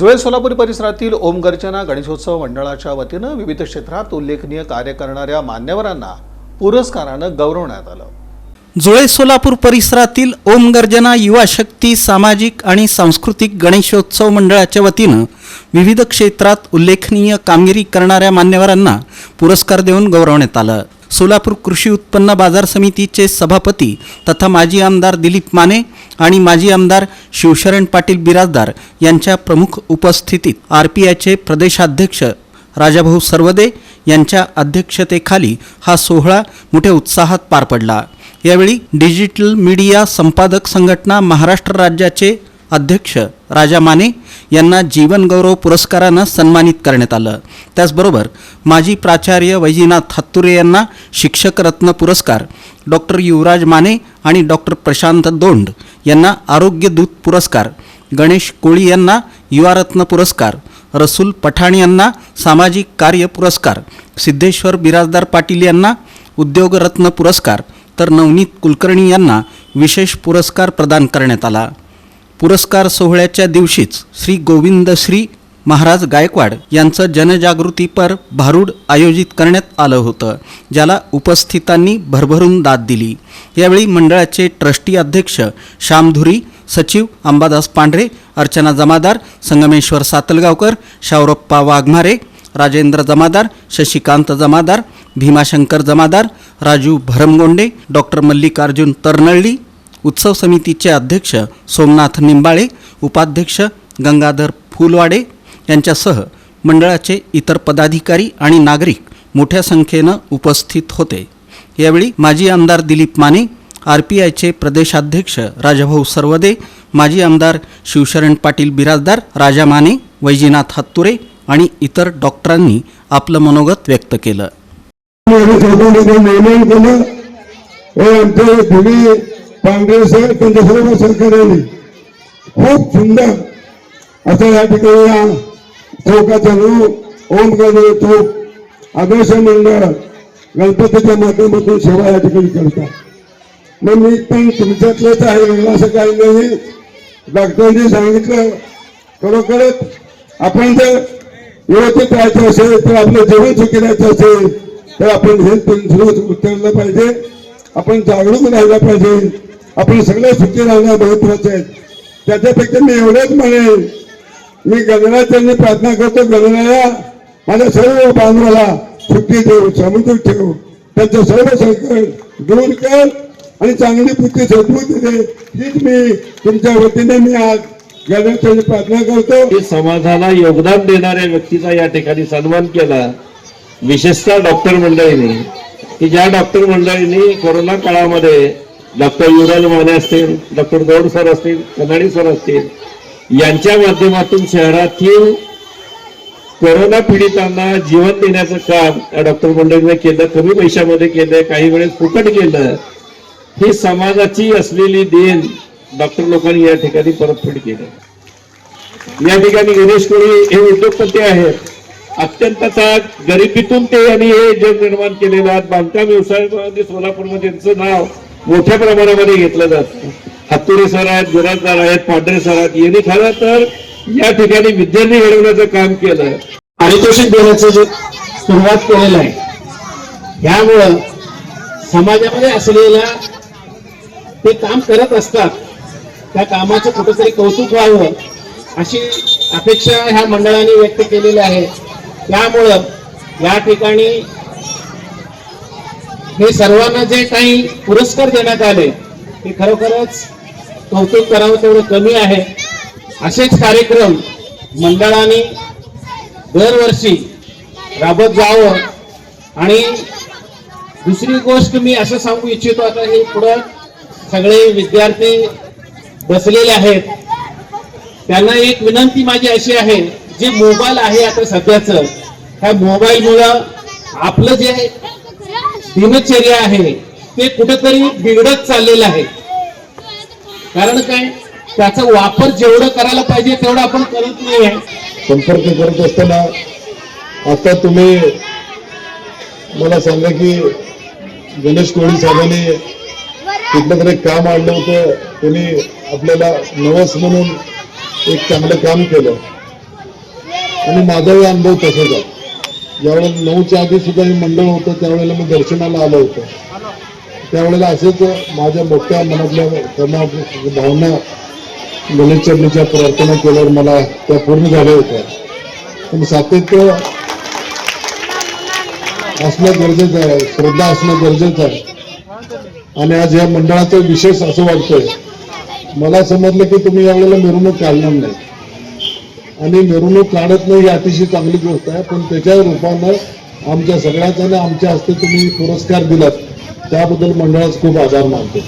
जुळे सोलापूर परिसरातील ओमगर्जना गणेशोत्सव मंडळाच्या वतीनं विविध क्षेत्रात उल्लेखनीय कार्य करणाऱ्या मान्यवरांना पुरस्कारानं गौरवण्यात आलं. जुळे सोलापूर परिसरातील ओमगर्जना युवा शक्ती सामाजिक आणि सांस्कृतिक गणेशोत्सव मंडळाच्या वतीनं विविध क्षेत्रात उल्लेखनीय कामगिरी करणाऱ्या मान्यवरांना पुरस्कार देऊन गौरवण्यात आलं. सोलापूर कृषी उत्पन्न बाजार समितीचे सभापती तथा माजी आमदार दिलीप माने आणि माजी आमदार शिवशरण पाटील बिराजदार यांच्या प्रमुख उपस्थितीत आर पी आयचे प्रदेशाध्यक्ष राजाभाऊ सर्वदे यांच्या अध्यक्षतेखाली हा सोहळा मोठ्या उत्साहात पार पडला. यावेळी डिजिटल मीडिया संपादक संघटना महाराष्ट्र राज्याचे अध्यक्ष राजा माने यांना जीवनगौरव पुरस्कारानं सन्मानित करण्यात आलं. त्याचबरोबर माजी प्राचार्य वैजीनाथ हत्तुरे यांना शिक्षक रत्न पुरस्कार डॉक्टर युवराज माने आणि डॉक्टर प्रशांत दोंड यांना आरोग्य दूत पुरस्कार गणेश कोळी यांना युवारत्न पुरस्कार रसूल पठाण यांना सामाजिक कार्य पुरस्कार सिद्धेश्वर बिराजदार पाटील यांना उद्योगरत्न पुरस्कार तर नवनीत कुलकर्णी यांना विशेष पुरस्कार प्रदान करण्यात आला. पुरस्कार सोहळ्याच्या दिवशीच श्री गोविंद श्री महाराज गायकवाड यांचं जनजागृतीपर भारूड आयोजित करण्यात आलं होतं ज्याला उपस्थितांनी भरभरून दाद दिली. यावेळी मंडळाचे ट्रस्टी अध्यक्ष श्यामधुरी सचिव अंबादास पांढरे अर्चना जमादार संगमेश्वर सातलगावकर शावरप्पा वाघमारे राजेंद्र जमादार शशिकांत जमादार भीमाशंकर जमादार राजू भरमगोंडे डॉक्टर मल्लिकार्जुन तरनळली उत्सव समितीचे अध्यक्ष सोमनाथ निंबाळे उपाध्यक्ष गंगाधर फुलवाडे यांच्यासह मंडळाचे इतर पदाधिकारी आणि नागरिक मोठ्या संख्येनं उपस्थित होते. यावेळी माजी आमदार दिलीप माने आर पी आयचे प्रदेशाध्यक्ष राजाभाऊ सर्वदे माजी आमदार शिवशरण पाटील बिराजदार राजा माने वैजीनाथ हत्तुरे आणि इतर डॉक्टरांनी आपलं मनोगत व्यक्त केलं. पांढरे सर त्यांच्या सर्व सहकार्याने खूप सुंदर असं या ठिकाणी या चौकाचा रूप ओम चौक आदर्श मंडळ गणपतीच्या माध्यमातून सेवा या ठिकाणी करतात. मग मी पण तुमच्यातलंच आहे वेगळं असं काही नाही. डॉक्टरांनी सांगितलं खरोखरच आपण जर व्यवस्थित राहायचं असेल तर आपलं जीवन सुखी राहायचं असेल तर आपण हेल्थ इन्शुरन्स उतरलं पाहिजे. आपण जागरूक राहिलं पाहिजे. आपण सगळे सुखी राहणं महत्त्वाचे आहे त्याच्यापेक्षा मी एवढंच म्हणेन मी गणराजांनी प्रार्थना करतो गणराया माझ्या सर्व बांधवाला सुट्टी देऊ समजून ठेवू. त्यांचं सर्व संकट दूर कर आणि चांगली बुद्धी सद्बुद्धी दे. हीच मी तुमच्या वतीने मी आज गगनाच्या प्रार्थना करतो. समाजाला योगदान देणाऱ्या व्यक्तीचा या ठिकाणी सन्मान केला. विशेषतः डॉक्टर मंडळीने. की ज्या डॉक्टर मंडळींनी कोरोना काळामध्ये डॉक्टर युवराज माने असतील डॉक्टर गौड सर असतील कनाडी सर असतील यांच्या माध्यमातून शहरातील कोरोना पीडितांना जीवन देण्याचं काम या डॉक्टर मंडळीने केलं कमी पैशामध्ये केलं काही वेळेस फुकट केलं ही समाजाची असलेली देण डॉक्टर लोकांनी या ठिकाणी परतफेड केली. या ठिकाणी गणेश कोळी हे उद्योगपती आहेत. अत्यंत गरिबीतून ते यांनी हे जग निर्माण केलेलं आहे. बांधकाम व्यवसायामध्ये सोलापूरमध्ये त्यांचं नाव मोठ्या प्रमाणामध्ये घेतलं जातं. हातुरे सर आहेत बिराजदार आहेत पांढरे सर आहेत यांनी खरं तर या ठिकाणी विद्यार्थी घडवण्याचं काम केलं पारितोषिक देण्याचं जे सुरुवात केलेलं आहे यामुळं समाजामध्ये असलेल्या ते काम करत असतात त्या कामाचं कुठंतरी कौतुक व्हावं अशी अपेक्षा ह्या मंडळाने व्यक्त केलेली आहे. त्यामुळं या ठिकाणी हे सर्वांना जे काही पुरस्कार देण्यात आले ते खरोखरच कौतुक करावं तेवढं कमी आहे. असेच कार्यक्रम मंडळाने दरवर्षी राबत जावं. आणि दुसरी गोष्ट मी असं सांगू इच्छितो आता हे पुढं सगळे विद्यार्थी बसलेले आहेत. त्यांना एक विनंती माझी अशी आहे जे मोबाईल आहे आता सध्याचं ह्या मोबाईलमुळं आपलं जे दिनचर्या आहे. ते कुठेतरी बिघडत चाललेलं आहे. कारण काय? त्याचा वापर जेवढं करायला पाहिजे तेवढं आपण करत नाही आहे संपर्क करत असताना आता तुम्ही मला सांगा की गणेश कोळी साहेबांनी कुठलं तरी काम आणलं होतं. त्यांनी आपल्याला नवस म्हणून एक चांगलं काम केलं. आणि माझाही अनुभव तसाच आहे ज्यावेळेला नऊच्या आधी सुद्धा हे मंडळ होतं त्यावेळेला मी दर्शनाला आलो होतो. त्यावेळेला असंच माझ्या मोठ्या मनातल्या त्यांना भावना गणेश चरणीच्या प्रार्थना केल्यावर मला त्या पूर्ण झाल्या होत्या. पण सातत्य असणं गरजेचं आहे श्रद्धा असणं गरजेचं आहे. आणि आज या मंडळाचं विशेष असं वाटतंय. मला समजलं की तुम्ही यावेळेला मिरवणूक काढणार नाही. आणि मिरवणूक काढत नाही ही अतिशय चांगली गोष्ट आहे. पण त्याच्या रूपानं आमच्या सगळ्याच आणि आमच्या हस्ते तुम्ही पुरस्कार दिलात. त्याबद्दल मंडळाचा खूप आभार मानतो.